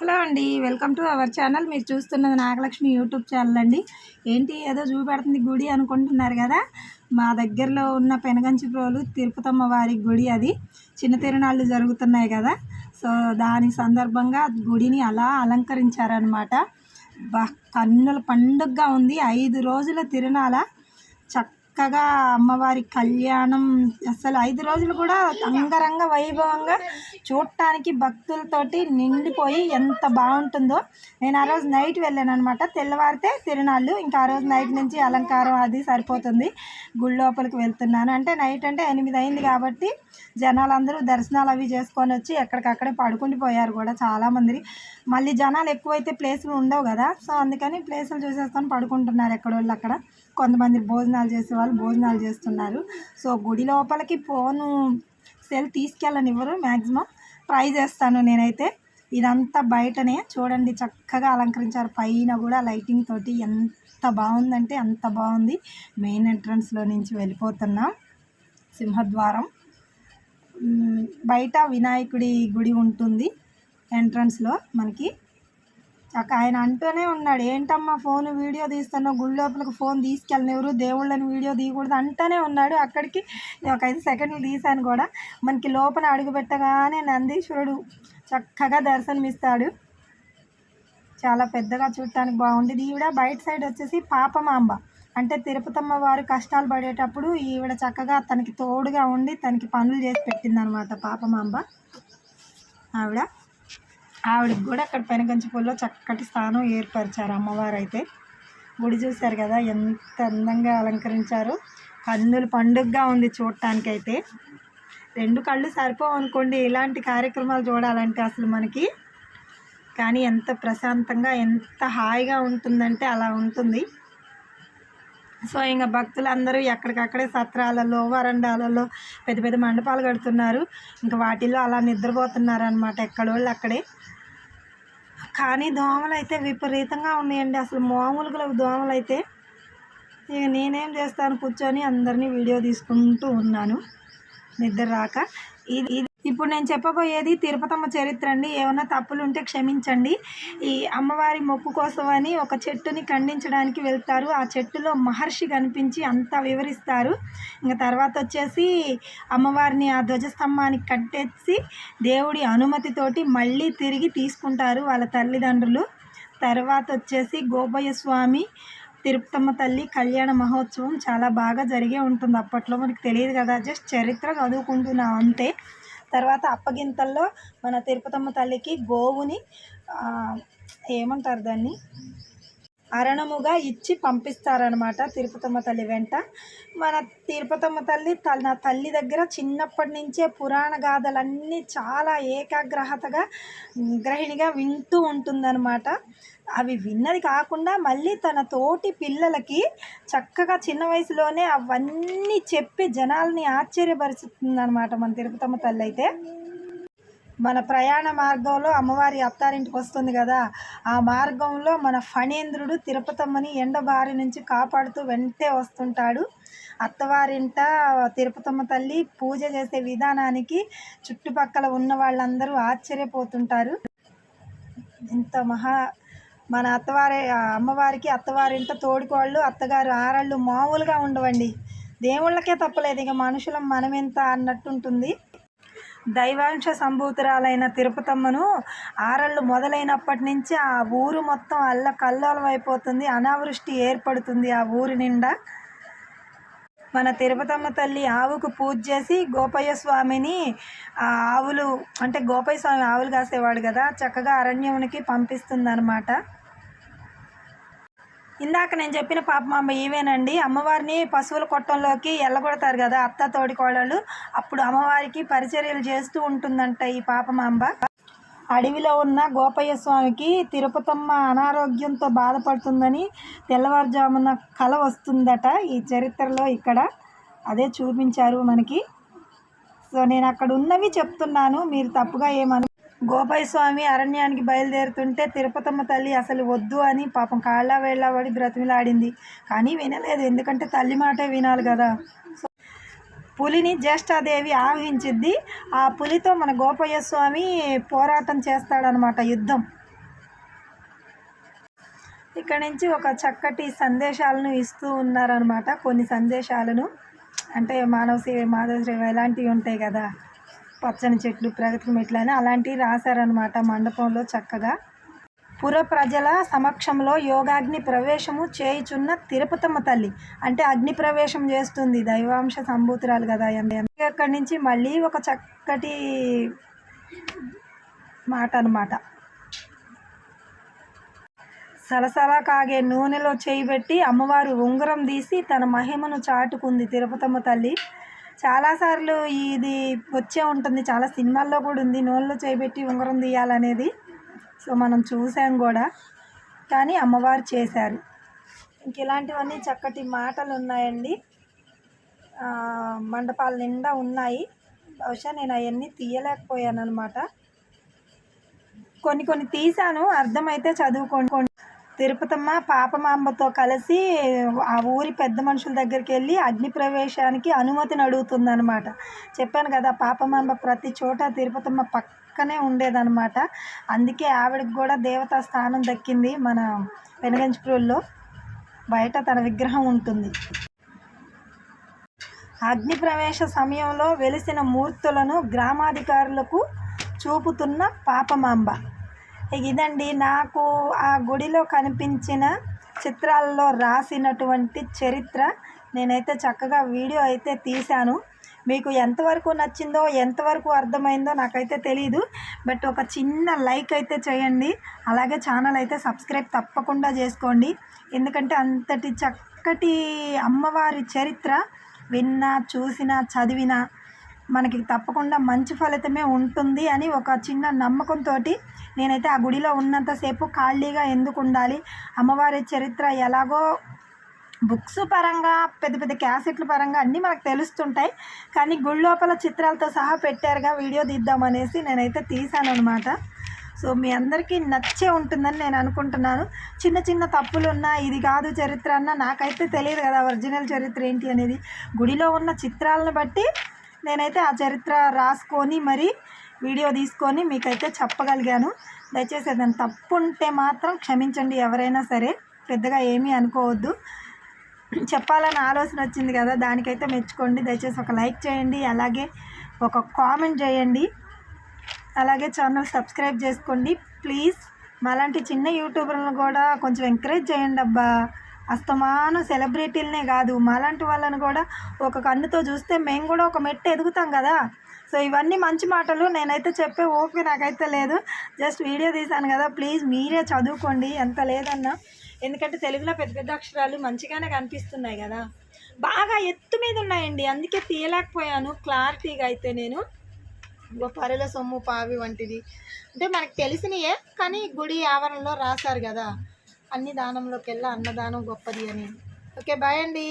Hello అండి welcome to our channel. మీరు చూస్తున్నది నాగలక్ష్మి యూట్యూబ్ ఛానల్ అండి. ఏంటి ఏదో చూపెడుతుంది గుడి అనుకుంటున్నారు కదా? మా దగ్గరలో ఉన్న పెనగంచిప్రోలు తిరుపతమ్మ వారి గుడి అది. చిన్న తిరునాళ్ళు జరుగుతున్నాయి కదా. సో దాని సందర్భంగా గుడిని అలా అలంకరించారనమాట బా కన్నుల పండుగగా ఉంది. ఐదు రోజుల తిరునాళ. చక్కగా అమ్మవారి కళ్యాణం. అసలు ఐదు రోజులు కూడా అంగరంగ వైభవంగా చూడటానికి భక్తులతోటి నిండిపోయి ఎంత బాగుంటుందో. నేను ఆ రోజు నైట్ వెళ్ళాను అనమాట తెల్లవారితే తిరునాళ్ళు ఇంకా ఆ రోజు నైట్ నుంచి అలంకారం అది సరిపోతుంది. గుడి లోపలికి వెళ్తున్నాను. అంటే నైట్ అంటే ఎనిమిది అయింది కాబట్టి జనాలందరూ దర్శనాలు అవి చేసుకొని వచ్చి ఎక్కడికక్కడే పడుకుని పోయారు కూడా చాలామంది. మళ్ళీ జనాలు ఎక్కువైతే ప్లేసులు ఉండవు కదా. సో అందుకని ప్లేసులు చూసేసుకొని పడుకుంటున్నారు ఎక్కడోళ్ళు అక్కడ. కొంతమంది భోజనాలు చేసే వాళ్ళు భోజనాలు చేస్తున్నారు. సో గుడి లోపలికి ఫోను సెల్ తీసుకెళ్ళనివ్వరు మ్యాక్సిమం ఫ్రై చేస్తాను నేనైతే. ఇదంతా బయటనే చూడండి చక్కగా అలంకరించారు. పైన కూడా లైటింగ్ తోటి ఎంత బాగుందంటే అంత బాగుంది. మెయిన్ ఎంట్రన్స్లో నుంచి వెళ్ళిపోతున్నాం సింహద్వారం. బయట వినాయకుడి గుడి ఉంటుంది ఎంట్రన్స్లో మనకి. చక్క ఆయన అంటూనే ఉన్నాడు ఏంటమ్మా ఫోన్ వీడియో తీస్తున్నావు గుడి లోపలికి ఫోన్ తీసుకెళ్ళనివ్వరు దేవుళ్ళని వీడియో తీయకూడదు అంటూనే ఉన్నాడు. అక్కడికి నేను ఒక ఐదు సెకండ్లు తీశాను కూడా. మనకి లోపల అడుగు పెట్టగానే నందీశ్వరుడు చక్కగా దర్శనమిస్తాడు. చాలా పెద్దగా చూడటానికి బాగుండేది. ఈవిడ బయట సైడ్ వచ్చేసి పాపమాంబ అంటే తిరుపతమ్మ వారు కష్టాలు పడేటప్పుడు ఈవిడ చక్కగా తనకి తోడుగా ఉండి తనకి పనులు చేసి పెట్టిందనమాట పాపమాంబ ఆవిడ. ఆవిడకి కూడా అక్కడ పెనగంచిపూల్లో చక్కటి స్థానం ఏర్పరిచారు అమ్మవారు అయితే గుడి చూశారు కదా ఎంత అందంగా అలంకరించారు. కన్నుల పండుగగా ఉంది చూడటానికి అయితే రెండు కళ్ళు సరిపోవు అనుకోండి ఇలాంటి కార్యక్రమాలు చూడాలంటే అసలు మనకి. కానీ ఎంత ప్రశాంతంగా ఎంత హాయిగా ఉంటుందంటే అలా ఉంటుంది. సో ఇంకా భక్తులందరూ ఎక్కడికక్కడే సత్రాలలో వరండాలలో పెద్ద పెద్ద మండపాలు కడుతున్నారు. ఇంకా వాటిల్లో అలా నిద్రపోతున్నారు అనమాట ఎక్కడోళ్ళు అక్కడే. కానీ దోమలు అయితే విపరీతంగా ఉన్నాయండి. అసలు మామూలుగా దోమలు అయితే ఇక నేనేం చేస్తాను కూర్చొని అందరినీ వీడియో తీసుకుంటూ ఉన్నాను. నిద్ర రాక. ఇది ఇది ఇప్పుడు నేను చెప్పబోయేది తిరుపతమ్మ చరిత్ర అండి. ఏమైనా తప్పులు ఉంటే క్షమించండి. ఈ అమ్మవారి మొక్కు కోసమని ఒక చెట్టుని ఖండించడానికి వెళ్తారు. ఆ చెట్టులో మహర్షి కనిపించి అంతా వివరిస్తారు. ఇంకా తర్వాత వచ్చేసి అమ్మవారిని ఆ ధ్వజస్తంభానికి కట్టేసి దేవుడి అనుమతితోటి మళ్ళీ తిరిగి తీసుకుంటారు వాళ్ళ తల్లిదండ్రులు. తర్వాత వచ్చేసి గోపయ్య స్వామి తిరుపతమ్మ తల్లి కళ్యాణ మహోత్సవం చాలా బాగా జరిగే ఉంటుంది. అప్పట్లో మనకు తెలియదు కదా జస్ట్ చరిత్ర చదువుకుంటున్నాం అంతే. తర్వాత అప్పగింతల్లో మన తిరుపతమ్మ తల్లికి గోవుని ఏమంటారు దాన్ని? అరణముగా ఇచ్చి పంపిస్తారనమాట తిరుపతమ్మ తల్లి వెంట. మన తిరుపతమ్మ తల్లి తన తల్లి దగ్గర చిన్నప్పటి నుంచే పురాణ గాథలన్నీ చాలా ఏకాగ్రహతగా గ్రహిణిగా వింటూ ఉంటుందన్నమాట. అవి విన్నది కాకుండా మళ్ళీ తన తోటి పిల్లలకి చక్కగా చిన్న వయసులోనే అవన్నీ చెప్పి జనాల్ని ఆశ్చర్యపరుస్తుంది అనమాట మన తిరుపతమ్మ తల్లి అయితే. మన ప్రయాణ మార్గంలో అమ్మవారి అత్తారింటికి వస్తుంది కదా ఆ మార్గంలో మన ఫణేంద్రుడు తిరుపతమ్మని ఎండబారి నుంచి కాపాడుతూ వెంటే వస్తుంటాడు. అత్తవారింట తిరుపతమ్మ తల్లి పూజ చేసే విధానానికి చుట్టుపక్కల ఉన్న వాళ్ళందరూ ఆశ్చర్యపోతుంటారు. ఇంత మహా మన అత్తవారి ఆ అమ్మవారికి అత్తవారింట తోడుకోళ్ళు అత్తగారు ఆరళ్ళు మామూలుగా ఉండవండి. దేవుళ్ళకే తప్పలేదు ఇక మనుషులం మనమెంత అన్నట్టుంటుంది. దైవాంశ సంభూతురాలైన తిరుపతమ్మను ఆరళ్ళు మొదలైనప్పటి నుంచి ఆ ఊరు మొత్తం అల్ల కల్లోలం అయిపోతుంది అనావృష్టి ఏర్పడుతుంది ఆ ఊరి నిండా. మన తిరుపతమ్మ తల్లి ఆవుకు పూజ చేసి గోపయ్య స్వామిని ఆ ఆవులు అంటే గోపయ్య స్వామి ఆవులు కాసేవాడు కదా చక్కగా అరణ్యమునికి పంపిస్తుందన్నమాట. ఇందాక నేను చెప్పిన పాపమాంబ ఈవేనండి అమ్మవారిని పశువుల కొట్టంలోకి ఎల్లగొడతారు కదా అత్త తోడి కోడలు అప్పుడు అమ్మవారికి పరిచర్యలు చేస్తూ ఉంటుందంట ఈ పాపమాంబ అడవిలో ఉన్న గోపయ్య స్వామికి తిరుపతమ్మ అనారోగ్యంతో బాధపడుతుందని తెల్లవారుజామున కల వస్తుందట ఈ చరిత్రలో ఇక్కడ. అదే చూపించారు మనకి. సో నేను అక్కడ ఉన్నవి చెప్తున్నాను. మీరు తప్పుగా ఏమను గోపాయస్వామి అరణ్యానికి బయలుదేరుతుంటే తిరుపతమ్మ తల్లి అసలు వద్దు అని పాపం కాళ్ళ వేళ్ళ పడి బ్రతిమిలాడింది. కానీ వినలేదు. ఎందుకంటే తల్లి మాటే వినాలి కదా. సో పులిని జ్యేష్ఠాదేవి ఆవహించిద్ది. ఆ పులితో మన గోపయ్య స్వామి పోరాటం చేస్తాడనమాట యుద్ధం. ఇక్కడ నుంచి ఒక చక్కటి సందేశాలను ఇస్తూ ఉన్నారనమాట కొన్ని సందేశాలను. అంటే మానవ సేవ మాధవ సేవ ఇలాంటివి ఉంటాయి కదా. పచ్చని చెట్లు ప్రగతి మెట్లు అని అలాంటివి రాశారనమాట మండపంలో చక్కగా. పుర ప్రజల సమక్షంలో యోగాగ్ని ప్రవేశము చేయుచున్న తిరుపతమ్మ తల్లి. అంటే అగ్ని ప్రవేశం చేస్తుంది దైవాంశ సంభూతురాలు కదా అక్కడి నుంచి మళ్ళీ ఒక చక్కటి మాట అనమాట సలసల కాగే నూనెలో చేయి పెట్టి అమ్మవారు ఉంగరం తీసి తన మహిమను చాటుకుంది తిరుపతమ్మ తల్లి. చాలాసార్లు ఇది వచ్చే ఉంటుంది. చాలా సినిమాల్లో కూడా ఉంది. నూనెలో చేపెట్టి ఉంగరం తీయాలనేది. సో మనం చూసాం కూడా. కానీ అమ్మవారు చేశారు. ఇంక ఇలాంటివన్నీ చక్కటి మాటలు ఉన్నాయండి మండపాల నిండా ఉన్నాయి. బహుశా నేను అవన్నీ తీయలేకపోయాను అనమాట కొన్ని కొన్ని తీశాను. అర్థమైతే చదువుకోండి. తిరుపతమ్మ పాపమాంబతో కలిసి ఆ ఊరి పెద్ద మనుషుల దగ్గరికి వెళ్ళి అగ్ని ప్రవేశానికి అనుమతిని అడుగుతుంది అనమాట చెప్పాను కదా పాపమాంబ ప్రతి చోట తిరుపతమ్మ పక్కనే ఉండేదనమాట అందుకే ఆవిడకి కూడా దేవతా స్థానం దక్కింది మన పెనగంచిప్రూల్లో బయట తన విగ్రహం ఉంటుంది. అగ్ని ప్రవేశ సమయంలో వెలిసిన మూర్తులను గ్రామాధికారులకు చూపుతున్న పాపమాంబ. ఇదండి నాకు ఆ గుడిలో కనిపించిన చిత్రాల్లో రాసినటువంటి చరిత్ర. నేనైతే చక్కగా వీడియో అయితే తీశాను. మీకు ఎంతవరకు నచ్చిందో ఎంతవరకు అర్థమైందో నాకైతే తెలియదు బట్ ఒక చిన్న లైక్ అయితే చేయండి. అలాగే ఛానల్ అయితే సబ్స్క్రైబ్ తప్పకుండా చేసుకోండి. ఎందుకంటే అంతటి చక్కటి అమ్మవారి చరిత్ర విన్నా చూసినా చదివినా మనకి తప్పకుండా మంచి ఫలితమే ఉంటుంది అని ఒక చిన్న నమ్మకంతో నేనైతే ఆ గుడిలో ఉన్నంతసేపు ఖాళీగా ఎందుకు ఉండాలి? అమ్మవారి చరిత్ర ఎలాగో బుక్స్ పరంగా పెద్ద పెద్ద క్యాసెట్ల పరంగా అన్నీ మనకు తెలుస్తుంటాయి. కానీ గుడి లోపల చిత్రాలతో సహా పెట్టారుగా వీడియో తీద్దామనేసి నేనైతే తీసాను అనమాట సో మీ అందరికీ నచ్చే ఉంటుందని నేను అనుకుంటున్నాను. చిన్న చిన్న తప్పులు ఉన్నా ఇది కాదు చరిత్ర అన్న నాకైతే తెలియదు కదా ఒరిజినల్ చరిత్ర ఏంటి అనేది. గుడిలో ఉన్న చిత్రాలను బట్టి నేనైతే ఆ చరిత్ర రాసుకొని మరి వీడియో తీసుకొని మీకైతే చెప్పగలిగాను. దయచేసి ఏదైనా తప్పు ఉంటే మాత్రం క్షమించండి ఎవరైనా సరే. పెద్దగా ఏమీ అనుకోవద్దు. చెప్పాలని ఆలోచన వచ్చింది కదా దానికైతే మెచ్చుకోండి. దయచేసి ఒక లైక్ చేయండి అలాగే ఒక కామెంట్ చేయండి. అలాగే ఛానల్ సబ్స్క్రైబ్ చేసుకోండి. ప్లీజ్ మాలాంటి చిన్న యూట్యూబర్లను కూడా కొంచెం ఎంకరేజ్ చేయండి అబ్బా. అస్తమానం సెలబ్రిటీలనే కాదు. మాలాంటి వాళ్ళని కూడా ఒక కన్నుతో చూస్తే మేము కూడా ఒక మెట్టు ఎదుగుతాం కదా. సో ఇవన్నీ మంచి మాటలు. నేనైతే చెప్పే ఓపిక నాకైతే లేదు. జస్ట్ వీడియో తీశాను కదా. ప్లీజ్ మీరే చదువుకోండి. ఎంత లేదన్నా. ఎందుకంటే తెలుగులో పెద్ద పెద్ద అక్షరాలు మంచిగానే కనిపిస్తున్నాయి కదా. బాగా ఎత్తు మీద ఉన్నాయండి. అందుకే తీయలేకపోయాను. క్లారిటీగా అయితే నేను. పరుల సొమ్ము పావి వంటిది. అంటే మనకు తెలిసినయే కానీ గుడి ఆవరణలో రాశారు కదా. అన్ని దానంలోకెల్లా అన్నదానం గొప్పది అని. ఓకే బాయ్ అండి.